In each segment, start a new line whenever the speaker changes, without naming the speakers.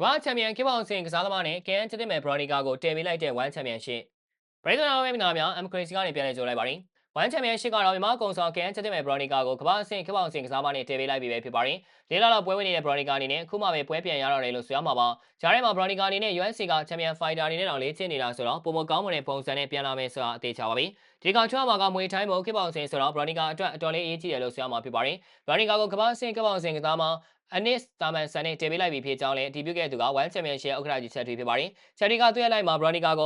ကမ္ဘာချန်ပီယံကိဘောင်စင်ကစားသမားနဲ့ကန်ချစ်တဲ့မယ်ဘရော်နီကာကိုတင်ပေးလိုက်တဲ့1ချန်ပီယံရှစ်ပရိသတ်အားဝဲမနာများအမ်ခရစီကနေပြန်လည်ကြိုလိုက်ပါတယ်1ချန်ပီယံရှစ်ကတော့မြန်မာကုံဆောင်ကန်ချစ်တဲ့မယ်ဘရော်နီကာကိုကမ္ဘာအဆင့်ကိဘောင်စင်ကစားသမားနဲ့တင်ပေးလိုက်ပြီပဲဖြစ်ပါတယ်လေးလာလောက်ပွဲဝင်နေတဲ့ဘရော်နီကာအနေနဲ့အခုမှပဲပွဲပြန်ရတော့တယ်လို့ဆိုရမှာပါဂျားထဲမှာဘရော်နီကာအနေနဲ့ USC ကချန်ပီယံဖိုင်တာအနေနဲ့တော့လေ့ကျင့်နေတာဆိုတော့ပုံမကောင်းမွန်တဲ့ပုံစံနဲ့ပြန်လာမယ်ဆိုတာအသေးချပါပြီဒီကောင်ချွားမှာကမွေထိုင်းမို့ကိဘောင်စင်ဆိုတော့ဘရော်နီကာအတွက်အတော်လေးအရေးကြီးတယ်လို့ဆိုရမှာဖြစ်ပါတယ်ဘရော်နီကာကိုကမ္ဘာအဆင့်ကိဘောင်စင်ကစားမှာ အနစ်တာမန်ဆန်နဲ့တင်ပေးလိုက်ပြီးဖြစ်ကြောင်းလည်းအတည်ပြုခဲ့သူက1 Championship ဥက္ကဋ္ဌကြီးချက်ထွေးဖြစ်ပါတယ်။ချက်တီကတွေ့ရလိုက်မှာ Bronica က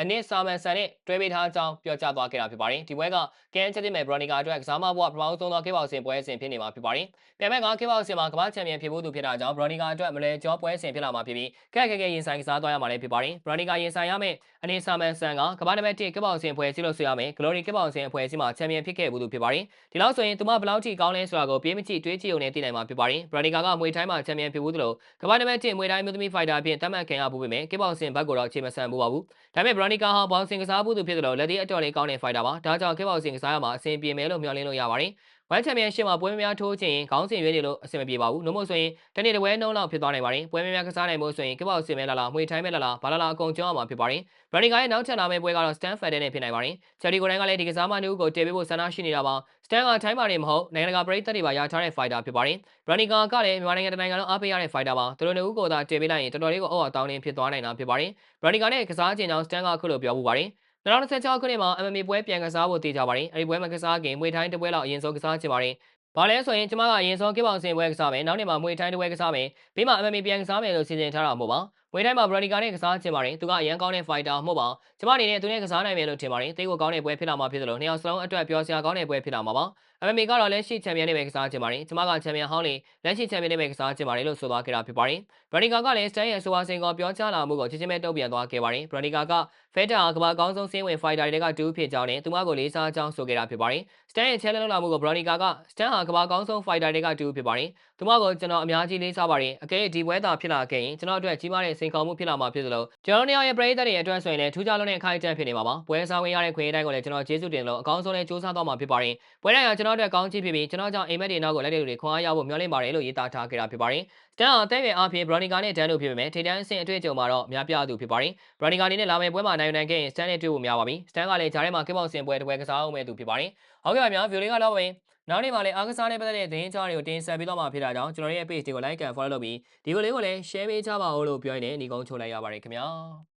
အနစ်ဆာမန်ဆန်နဲ့တွဲပေးထားကြောင်းပြောကြားသွားခဲ့တာဖြစ်ပါတယ်။ဒီပွဲကကန်ချက်တင်မဲ့ဘရော်နီကာအတွက်ကစားမဘွားပထမဆုံးသောခေပေါစဉ်ပွဲစဉ်ဖြစ်နေမှာဖြစ်ပါတယ်။ပြန်မဲ့ကခေပေါစဉ်မှာကမ္ဘာချန်ပီယံဖြစ်ဖို့သူဖြစ်တာကြောင့်ဘရော်နီကာအတွက်မလဲကျော်ပွဲစဉ်ဖြစ်လာမှာဖြစ်ပြီးကဲကဲကဲရင်ဆိုင်ကစားသွားရမှာလည်းဖြစ်ပါတယ်။ဘရော်နီကာရင်ဆိုင်ရမယ့်အနေဆာမန်ဆန်ကကမ္ဘာနံပါတ်1ခေပေါစဉ်ပွဲစီလို့ဆိုရမယ်။ Glory ခေပေါစဉ်ပွဲစီမှာချန်ပီယံဖြစ်ခဲ့ဘူးသူဖြစ်ပါတယ်။ဒီလောက်ဆိုရင်သူမဘယ်လောက်ထိကောင်းလဲဆိုတာကိုပြေးမကြည့်တွေးကြည့်ုံနဲ့သိနိုင်မှာဖြစ်ပါတယ်။ဘရော်နီကာကမွေထိုင်းမှာချန်ပီယံဖြစ်ဘူးသလိုကမ္ဘာနံပါတ်1မွေထိုင်းမျိုးသမီးဖိုက်တာအဖြစ်တတ်မှတ်ခံရဖို့ပဲမယ်ခေပေါစဉ်ဘက်ကိုတော့အခြေမဆန်ဘူးပါဘူး။ဒါပေမဲ့ဘရော်နီကာဟာဘောင်စင်ကစားဖို့သူဖြစ်တယ်လို့လက်သေးအတော်လေးကောင်းတဲ့ဖိုက်တာပါဒါကြောင့်ခေတ်ပေါစင်ကစားရမှာအဆင်ပြေမယ်လို့မျှော်လင့်လို့ရပါတယ် ဝမ်ချန်ပီယံရှစ်မှာပွဲများထိုးချင်ခေါင်းစဉ်ရွေးနေလို့အဆင်မပြေပါဘူး။နှုတ်မို့ဆိုရင်တနေ့တစ်ပွဲနှုံးလောက်ဖြစ်သွားနိုင်ပါတယ်။ပွဲများကစားနိုင်မှုဆိုရင်ကပောက်စင်မဲလာလာမှွေထိုင်းမဲလာလာဘာလာလာအကုန်ကျောင်းအောင်ဖြစ်ပါတယ်။ဘရန်နီကာရဲ့နောက်ထပ်လာမယ့်ပွဲကတော့ Stanford နဲ့ဖြစ်နိုင်ပါတယ်။ချယ်ရီကိုတိုင်းကလည်းဒီကစားမနူးကိုတည်ပေးဖို့ဆန္ဒရှိနေတာပါ။ Stan ကထိုင်းပါနေမဟုတ်နိုင်ငံတကာပရိသတ်တွေပါရထားတဲ့ fighter ဖြစ်ပါတယ်။ဘရန်နီကာကလည်းမြန်မာနိုင်ငံတနိုင်ငံလုံးအားပေးရတဲ့ fighter ပါ။သူတို့နှစ်ဦးကိုသာတည်ပေးလိုက်ရင်တော်တော်လေးကိုအောက်အတောင်းတင်းဖြစ်သွားနိုင်တာဖြစ်ပါတယ်။ဘရန်နီကာနဲ့ကစားခြင်းကြောင့် Stan ကခုလိုပြောမှုပါတယ်။ 2016ခုနှစ်မှာ MMA ပွဲပြန်ကစားဖို့တည်ကြပါတယ်။အဲဒီပွဲမှာကစားခင်မွေထိုင်းတပွဲလောက်အရင်ဆုံးကစားချင်ပါတယ်။ဘာလဲဆိုရင်ကျမကအရင်ဆုံးကိပောင်စင်ပွဲကစားမယ်။နောက်နေ့မှာမွေထိုင်းတပွဲကစားမယ်။ပြီးမှ MMA ပြန်ကစားမယ်လို့စီစဉ်ထားတာမဟုတ် ပါ။မွေထိုင်းမှာဘရနီကာနဲ့ကစားချင်ပါတယ်။သူကအရန်ကောင်းတဲ့ဖိုက်တာမဟုတ်ပါ။ကျမအနေနဲ့သူနဲ့ကစားနိုင်မယ်လို့ထင်ပါတယ်။သိကိုကောင်းတဲ့ပွဲဖြစ်လာမှာဖြစ်တယ်လို့နှစ်ယောက်စလုံးအတွက်ပြောစရာကောင်းတဲ့ပွဲဖြစ်လာမှာပါ။ MMA ကတော့လက်ရှိချန်ပီယံနဲ့ပဲကစားချင်ပါတယ်။ကျမကချန်ပီယံဟောင်းလေလက်ရှိချန်ပီယံနဲ့ပဲကစားချင်ပါတယ်လို့ဆိုသွားခဲ့တာဖြစ်ပါတယ်။ဘရနီကာကလည်းစတန်ရဲ့ဆိုဝါစင်ကိုပြောကြားလာမှုကိုချစ်ချင်းပဲတုံ့ပြန်သွားခဲ့ပါတယ်။ဘရနီကာကဖဲတာကမ္ဘာကောင်းဆုံးစင်းဝင်ဖိုက်တာတွေကတူးဖြစ်ကြောင်းနဲ့သူမကိုလေးစားကြောင်းဆိုခဲ့တာဖြစ်ပါတယ်။စတန်ရဲ့ချဲလန်လောက်လာမှုကိုဘရနီကာကစတန်ဟာကမ္ဘာကောင်းဆုံးဖိုက်တာတွေကတူးဖြစ်ပါတယ်။သူမကိုကျွန်တော်အများကြီးလေးစားပါတယ်။အကယ်ဒီပွဲသာဖြစ်လာခဲ့ရင်ကျွန်တော်အတွက်ကြီးမားတဲ့စိန်ခေါ်မှုဖြစ်လာမှာဖြစ်သလိုကျွန်တော်တို့ရဲ့ပရိသတ်တွေအတွက်ဆိုရင်လည်းထူးခြားလွန်းတဲ့အခိုက်အတန့်ဖြစ်နေမှာပါ။ပွဲစားဝင်ရတဲ့ခွင့်အတိုင်းကိုလည်းကျွန်တော်ကျေးဇူးတင်လို့အကောင်းဆုံးနဲ့စူးစမ်းသွားမှာဖြစ်ပါတယ်။ပွဲတိုင်းကကျွန်တော်အတွက်ကောင်းချီးဖြစ်ပြီးကျွန်တော်ကြောင့်အိမ်မက်တွေနောက်ကိုလက်တွေခွန်အားရဖို့မျှော်လင့်ပါတယ်လို့ရေးသားထားခဲ့တာဖြစ်ပါတယ်။စတန်ဟာတဲ့ရဲ့အားဖြင့်ဘရော်နီကာနဲ့ဒန်တို့ဖြစ်ပေမဲ့ထိတန်းအဆင့်အတွေ့အကြုံမှာတော့များပြားသူဖြစ်ပါတယ်။ဘရော်နီကာအနေနဲ့လာမယ့်ပွဲမှာနိုင်နိုင်ခဲ့ရင်စတန်နဲ့တွေ့ဖို့များပါပြီ။စတန်ကလည်းဂျားထဲမှာကိပောက်စင်ပွဲတစ်ပွဲကစားအောင်မဲ့သူဖြစ်ပါတယ်။ဟုတ်ကဲ့ပါများဗီဒီယိုလေးကတော့ပဲ နောက်နေ့မှာလည်းအားကစားနဲ့ပတ်သက်တဲ့သတင်းကြားတွေကိုတင်ဆက်ပေးတော့မှာဖြစ်တာကြောင့်ကျွန်တော်ရဲ့ page တွေကို like and follow လုပ်ပြီးဒီကိုလေးကိုလည်း share ပေးကြပါဦးလို့ပြောရင်းနဲ့ညီကုန်းချုပ်လိုက်ရပါတယ်ခင်ဗျာ။